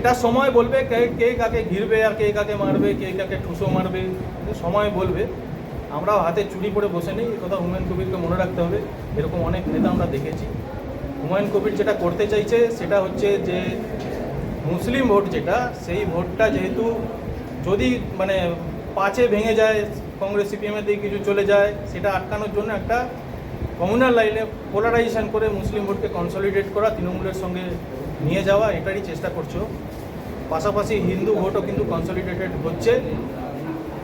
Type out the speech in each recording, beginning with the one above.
এটা সময় বলবে কে কে কাকে ঘিরবে আর কে কাকে মারবে, কে কাকে ঠুসো মারবে সময় বলবে। আমরাও হাতে চুরি পরে বসে নেই কথা হুমায়ুন কবিরকে মনে রাখতে হবে। এরকম অনেক নেতা আমরা দেখেছি। হুমায়ুন কবির যেটা করতে চাইছে, সেটা হচ্ছে যে মুসলিম ভোট যেটা, সেই ভোটটা যেহেতু যদি মানে পাঁচে ভেঙে যায়, কংগ্রেস সিপিএমের দিকে কিছু চলে যায়, সেটা আটকানোর জন্য একটা কমিউনাল লাইনে পোলারাইজেশন করে মুসলিম ভোটকে কনসলিডেট করা, তৃণমূলের সঙ্গে নিয়ে যাওয়া, এটারই চেষ্টা করছ। পাশাপাশি হিন্দু ভোটও কিন্তু কনসলিডেটেড হচ্ছে।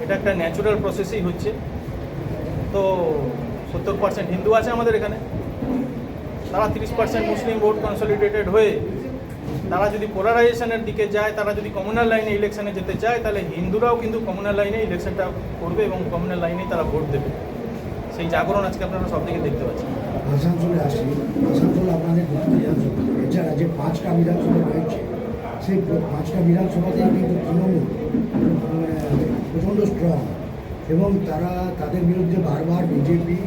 এটা একটা ন্যাচুরাল প্রসেসই হচ্ছে। তো সত্তর পার্সেন্ট হিন্দু আছে আমাদের এখানে। তারা তিরিশ পার্সেন্ট মুসলিম ভোট কনসলিডেটেড হয়ে তারা যদি পোলারাইজেশনের দিকে যায়, তারা যদি কমিউনাল লাইনে ইলেকশনে যেতে চায়, তাহলে হিন্দুরাও কিন্তু কমিউনাল লাইনে ইলেকশনটা করবে এবং কমিউনাল লাইনেই তারা ভোট দেবে। সেই জাগরণ আজকে আপনারা সব দিকে দেখতে পাচ্ছেন। আসানসোলে আসি। আসানসোল আপনাদের এছাড়া যে পাঁচটা বিধানসভা রয়েছে সেই পাঁচটা বিধানসভাতেই কিন্তু তৃণমূল আহ, প্রচণ্ড স্ট্রং এবং তারা তাদের বিরুদ্ধে বারবার বিজেপি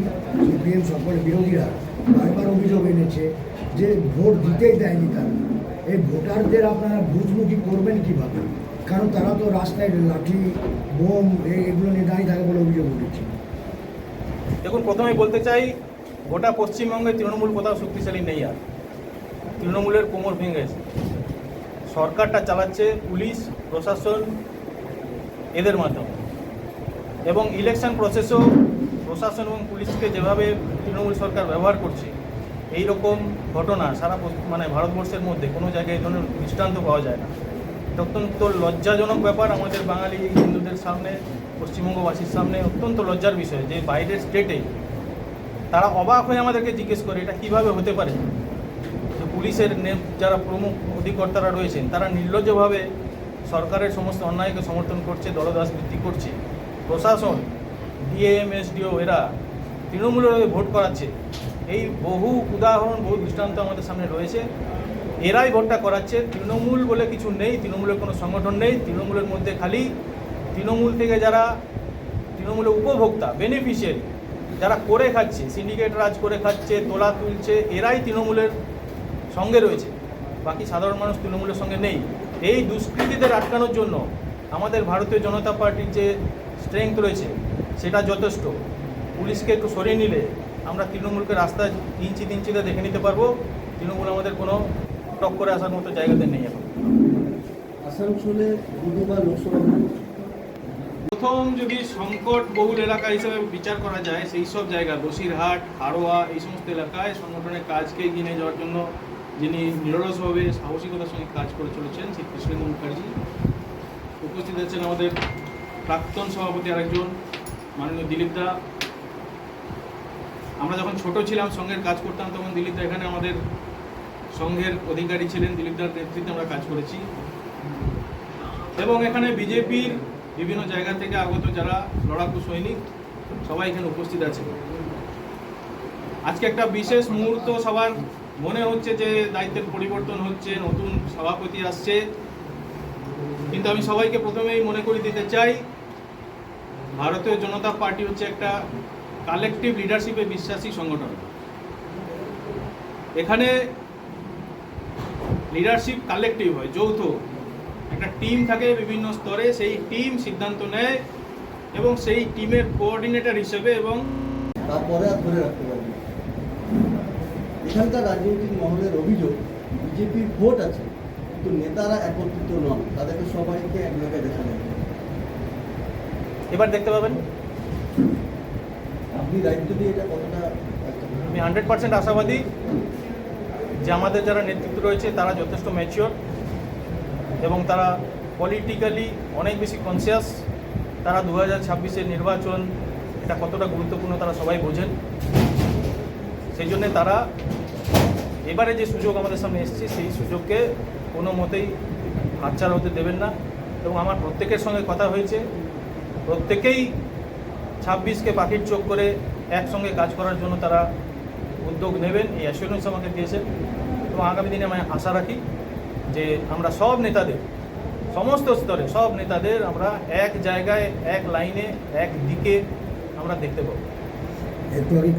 সিপিএম সকল বিরোধীরা বারবার অভিযোগ এনেছে যে ভোট দিতেই দেয়নি তারা। এই ভোটারদের আপনারা বুঝমুখী করবেন কীভাবে? কারণ তারা তো রাস্তায় লাঠি বোম এগুলো নিয়ে দাঁড়িয়ে থাকে বলে অভিযোগ উঠেছে। দেখুন প্রথমে বলতে চাই গোটা পশ্চিমবঙ্গে তৃণমূল কোথাও শক্তিশালী নেই আর। তৃণমূলের কোমর ভেঙে গেছে। সরকারটা চালাচ্ছে পুলিশ, প্রশাসন, এদের মাধ্যমে। এবং ইলেকশন প্রসেসও প্রশাসন এবং পুলিশকে যেভাবে তৃণমূল সরকার ব্যবহার করছে এই রকম ঘটনা সারা মানে ভারতবর্ষের মধ্যে কোনো জায়গায় ধরনের দৃষ্টান্ত পাওয়া যায় না। অত্যন্ত লজ্জাজনক ব্যাপার আমাদের বাঙালি হিন্দুদের সামনে, পশ্চিমবঙ্গবাসীর সামনে, অত্যন্ত লজ্জার বিষয় যে বাইরের স্টেটে তারা অবাক হয়ে আমাদেরকে জিজ্ঞেস করে, এটা কীভাবে হতে পারে? পুলিশের যারা প্রমুখ অধিকর্তারা রয়েছেন, তারা নির্লজ্জভাবে সরকারের সমস্ত অন্যায়কে সমর্থন করছে, দলদাস বৃদ্ধি করছে। প্রশাসন, ডিএম, এসডিও, এরা তৃণমূলের হয়ে ভোট করাচ্ছে। এই বহু উদাহরণ, বহু দৃষ্টান্ত আমাদের সামনে রয়েছে। এরাই ভোটটা করাচ্ছে। তৃণমূল বলে কিছু নেই, তৃণমূলের কোনো সংগঠন নেই, তৃণমূলের মধ্যে খালি তৃণমূল থেকে যারা তৃণমূলের উপভোক্তা বেনিফিশিয়ারি যারা করে খাচ্ছে সিন্ডিকেট রাজ করে খাচ্ছে, তোলা তুলছে, এরাই তৃণমূলের সঙ্গে রয়েছে। বাকি সাধারণ মানুষ তৃণমূলের সঙ্গে নেই। এই দুষ্কৃতীদের আটকানোর জন্য আমাদের ভারতীয় জনতা পার্টির যে স্ট্রেংথ রয়েছে সেটা যথেষ্ট। পুলিশকে একটু সরিয়ে নিলে আমরা তৃণমূলকে রাস্তায় ইঞ্চি তিনচিতে দেখে নিতে পারব। তৃণমূল আমাদের কোনো টক করে আসার মতো জায়গাতে নেই এখন। আসানসোলে বুধবার লোকসভা প্রথম যদি সংকট বহুল এলাকা হিসেবে বিচার করা যায় সেই সব জায়গা বসিরহাট হাড়োয়া এই সমস্ত এলাকায় সংগঠনের কাজকে এগিয়ে নিয়ে যাওয়ার জন্য যিনি নিরলসভাবে সাহসিকতার সঙ্গে কাজ করে চলেছেন শ্রী কৃষ্ণেন্দু মুখার্জি। উপস্থিত আছেন আমাদের প্রাক্তন সভাপতি আরেকজন, মাননীয় দিলীপ দা। আমরা যখন ছোট ছিলাম, সঙ্গের কাজ করতাম, তখন দিলীপ দা এখানে আমাদের সংঘের অধিকারী ছিলেন। দিলীপ দার নেতৃত্বে আমরা কাজ করেছি। এবং এখানে বিজেপির বিভিন্ন জায়গা থেকে আগত যারা লড়াকু সৈনিক, সবাই এখানে উপস্থিত আছে। আজকে একটা বিশেষ মুহূর্ত সবার মনে হচ্ছে যে দায়িত্বের পরিবর্তন হচ্ছে, নতুন সভাপতি আসছে। কিন্তু আমি সবাইকে প্রথমেই মনে করে দিতে চাই, ভারতীয় জনতা পার্টি হচ্ছে একটা কালেকটিভ লিডারশিপে বিশ্বাসী সংগঠন। এখানে লিডারশিপ কালেকটিভ হয়, যৌথ। একটা টিম থাকে বিভিন্ন স্তরে, সেই টিম সিদ্ধান্ত নেয় এবং সেই টিমের কোঅর্ডিনেটর হিসেবে এবং তারপরে আর ধরে রাখতে পারবে না। এখানকার রাজনৈতিক মহলের অভিযোগ বিজেপির ভোট আছে কিন্তু নেতারা একত্রিত নন তাদেরকে সবাইকে এক জায়গায় দেখা যায়। এবার দেখতে পাবেন। আপনি দায়িত্ব দিয়ে এটা কতটা আমি হান্ড্রেড পার্সেন্ট আশাবাদী যে আমাদের যারা নেতৃত্ব রয়েছে তারা যথেষ্ট ম্যাচিওর এবং তারা পলিটিক্যালি অনেক বেশি কনসিয়াস তারা দু হাজার ছাব্বিশের নির্বাচন এটা কতটা গুরুত্বপূর্ণ তারা সবাই বোঝেন। সেই জন্যে তারা এবারে যে সুযোগ আমাদের সামনে এসেছে, সেই সুযোগকে কোনো মতেই হাতছাড়া হতে দেবেন না। এবং আমার প্রত্যেকের সঙ্গে কথা হয়েছে। প্রত্যেকেই ছাব্বিশকে পাখির চোখ করে একসঙ্গে কাজ করার জন্য তারা উদ্যোগ নেবেন, এই অ্যাসুরেন্স আমাকে দিয়েছেন। এবং আগামী দিনে আমি আশা রাখি যে আমরা সব নেতাদের, সমস্ত স্তরে সব নেতাদের আমরা এক জায়গায়, এক লাইনে, এক দিকে আমরা দেখতে পাবো। একটু আগে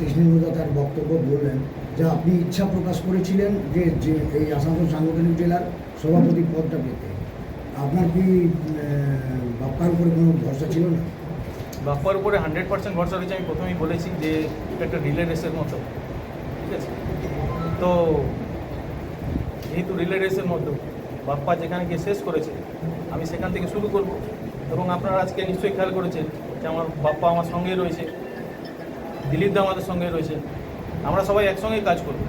তার বক্তব্য বললেন। যে আপনি ইচ্ছা প্রকাশ করেছিলেন যে যে এই আসানসোল সাংগঠনিক জেলার সভাপতি পদটা পেতে। আপনার কি বাপ্পার উপরে কোনো ভরসা ছিল না? বাপ্পার উপরে হান্ড্রেড পার্সেন্ট ভরসা রয়েছে আমি প্রথমেই বলেছি যে, একটা রিলে রেসের মতো, ঠিক আছে? তো যেহেতু রিলে রেসের মতো, বাপ্পা যেখানে গিয়ে শেষ করেছে, আমি সেখান থেকে শুরু করব। এবং আপনারা আজকে নিশ্চয়ই খেয়াল করেছেন যে, আমার বাপ্পা আমার সঙ্গেই রয়েছে, দিলীপ দা আমাদের সঙ্গে রয়েছে। আমরা সবাই একসঙ্গেই কাজ করব।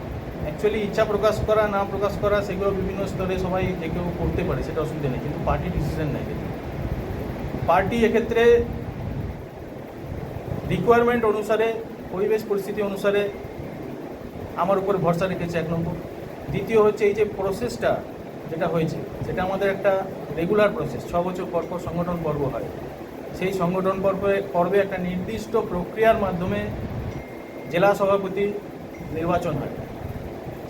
অ্যাকচুয়ালি ইচ্ছা প্রকাশ করা, না প্রকাশ করা, সেগুলো বিভিন্ন স্তরে সবাই যে কেউ করতে পারে, সেটা অসুবিধা নেই। কিন্তু পার্টি ডিসিশন নেয় পার্টি এক্ষেত্রে রিকোয়ারমেন্ট অনুসারে, পরিবেশ পরিস্থিতি অনুসারে আমার উপর ভরসা রেখেছে এক নম্বর। দ্বিতীয় হচ্ছে এই যে প্রসেসটা যেটা হয়েছে, সেটা আমাদের একটা রেগুলার প্রসেস ছ বছর পর পর সংগঠন পর্ব হয়। সেই সংগঠন পর্বে পর্বে একটা নির্দিষ্ট প্রক্রিয়ার মাধ্যমে জেলা সভাপতি নির্বাচন হয়।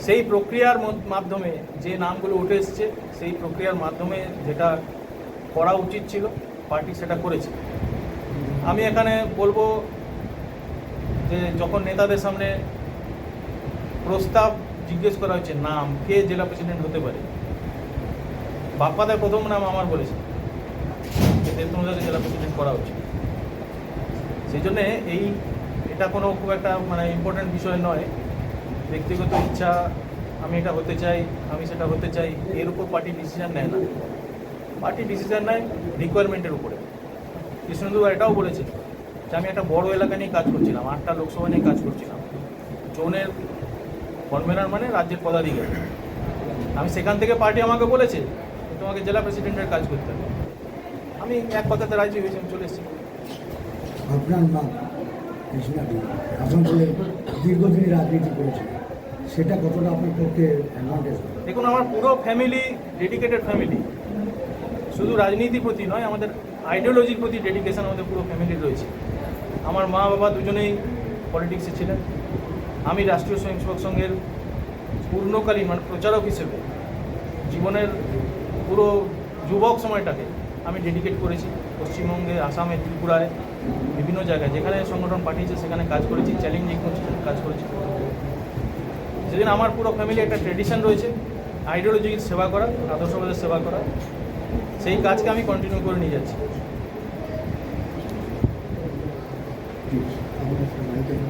সেই প্রক্রিয়ার মাধ্যমে যে নামগুলো উঠে এসছে, সেই প্রক্রিয়ার মাধ্যমে যেটা করা উচিত ছিল, পার্টি সেটা করেছে। আমি এখানে বলব যে যখন নেতাদের সামনে প্রস্তাব জিজ্ঞেস করা হচ্ছে নাম, কে জেলা প্রেসিডেন্ট হতে পারে, বাপ্পাদার প্রথম নাম আমার বলেছে যে দেবতমদাকে জেলা প্রেসিডেন্ট করা উচিত সেই জন্যে এই এটা কোনো খুব একটা মানে ইম্পর্ট্যান্ট বিষয় নয়। ব্যক্তিগত ইচ্ছা, আমি এটা হতে চাই, আমি সেটা হতে চাই, এর উপর পার্টি ডিসিশন নেয় না। পার্টি ডিসিশন নেয় রিকোয়ারমেন্টের উপরে। কৃষ্ণদু এটাও বলেছে যে, আমি একটা বড় এলাকা নিয়ে কাজ করছিলাম, আটটা লোকসভা নিয়ে কাজ করছিলাম। জোনের কনভেনার মানে রাজ্যের পদাধিকারী। আমি সেখান থেকে পার্টি আমাকে বলেছে তোমাকে জেলা প্রেসিডেন্টের কাজ করতে হবে। আমি এক কথাতে রাজি হয়েছি চলে এসেছি। আপনার রাজনীতি করেছে সেটা কতটা আপনার পক্ষে অ্যাডভান্টেজ দেখুন, আমার পুরো ফ্যামিলি ডেডিকেটেড ফ্যামিলি শুধু রাজনীতির প্রতি নয়, আমাদের আইডিওলজির প্রতি ডেডিকেশন আমাদের পুরো ফ্যামিলির রয়েছে। আমার মা বাবা দুজনেই পলিটিক্সে ছিলেন। আমি রাষ্ট্রীয় স্বয়ংসেবক সংঘের পূর্ণকালীন মানে প্রচারক হিসেবে জীবনের পুরো যুবক সময়টাকে আমি ডেডিকেট করেছি। পশ্চিমবঙ্গে, আসামে, ত্রিপুরায়। বিভিন্ন জায়গায়। যেখানে সংগঠন পাঠিয়েছে, সেখানে কাজ করেছি চ্যালেঞ্জিং কাজ করেছি। সেদিন আমার পুরো ফ্যামিলি একটা ট্রেডিশন রয়েছে আইডিওলজির সেবা করা, আদর্শবাদের সেবা করা, সেই কাজকে আমি কন্টিনিউ করে নিয়ে যাচ্ছি।